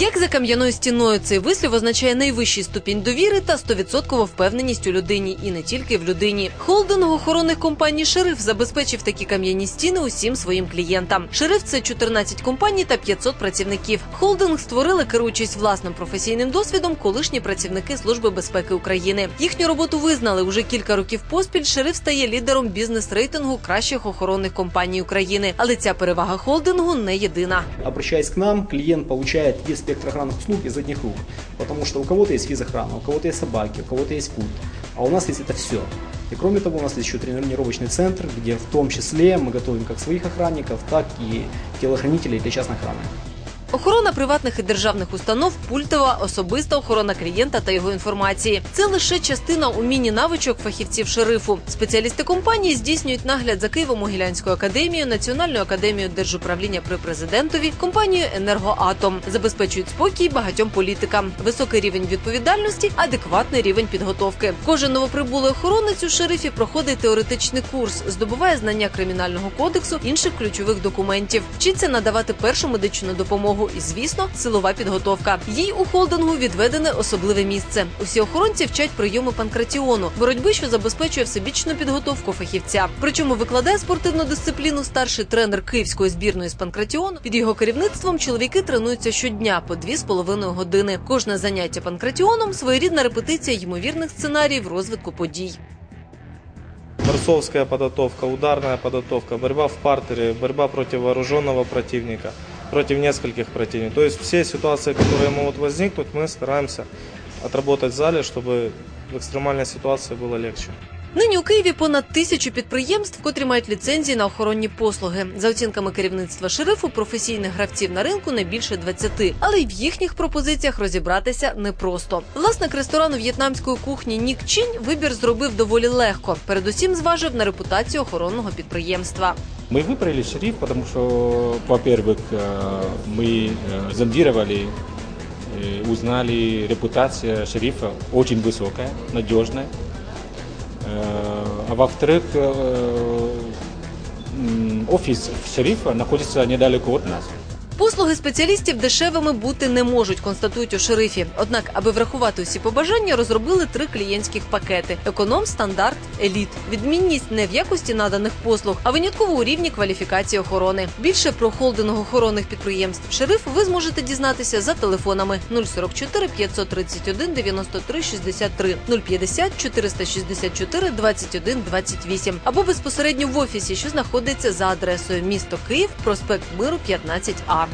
Як за кам'яною стіною цей вислів означає найвищий ступінь довіри та 100% впевненість у людині, і не тільки в людині. Холдинг охоронних компаній Шериф забезпечив такі кам'яні стіни усім своїм клієнтам. Шериф це 14 компаній та 500 працівників. Холдинг створили, керуючись власним професійним досвідом, колишні працівники Служби безпеки України. Їхню роботу визнали уже кілька років поспіль. Шериф стає лідером бізнес-рейтингу кращих охоронних компаній України. Але ця перевага холдингу не єдина. Обращаясь к нам, клиент получает весь спектр охранных услуг из одних рук. Потому что у кого-то есть физохрана, у кого-то есть собаки, у кого-то есть пульт. А у нас есть это все. И кроме того, у нас есть еще тренировочный центр, где в том числе мы готовим как своих охранников, так и телохранителей для частной охраны. Охорона приватних і державних установ, пультова, особиста охорона клієнта та його інформації. Це лише частина умінні навичок фахівців шерифу. Спеціалісти компанії здійснюють нагляд за Києво-Могилянською академією, Національною академією держуправління при президентові, компанією Енергоатом, забезпечують спокій багатьом політикам, високий рівень відповідальності, адекватний рівень підготовки. Кожен новоприбулий охоронець у шерифі проходить теоретичний курс, здобуває знання кримінального кодексу, інших ключових документів, вчиться надавати першу медичну допомогу і, звісно, силова підготовка. Їй у холдингу відведене особливе місце. Усі охоронці вчать прийоми панкратіону, боротьби, що забезпечує всебічну підготовку фахівця. Причому викладає спортивну дисципліну старший тренер київської збірної з панкратіону. Під його керівництвом чоловіки тренуються щодня по дві з половиною години. Кожне заняття панкратіоном своєрідна репетиція ймовірних сценаріїв розвитку подій. борцовская подготовка, ударная подготовка, борьба в партере, борьба против вооруженного противника, против нескольких противников. То есть все ситуации, которые могут возникнуть, мы стараемся отработать в зале, чтобы в экстремальной ситуации было легче. Нині у Києві понад тисячу підприємств, котрі мають ліцензії на охоронні послуги. За оцінками керівництва шерифу, професійних гравців на ринку не більше 20. Але й в їхніх пропозиціях розібратися непросто. Власник ресторану в'єтнамської кухні Нік Чінь вибір зробив доволі легко. Передусім зважив на репутацію охоронного підприємства. Мы выбрали шериф, потому что, во-первых, э, мы э, зондировали, э, узнали, репутация шерифа очень высокая, надежная. А во-вторых, офис шерифа находится недалеко от нас. Послуги спеціалістів дешевими бути не можуть, констатують у шерифі. Однак, аби врахувати усі побажання, розробили три клієнтських пакети: економ, стандарт, еліт. Відмінність не в якості наданих послуг, а винятково у рівні кваліфікації охорони. Більше про холдинг охоронних підприємств шериф ви зможете дізнатися за телефонами 044 531 93 63 050 464 21 28 або безпосередньо в офісі, що знаходиться за адресою місто Київ, проспект Миру 15А.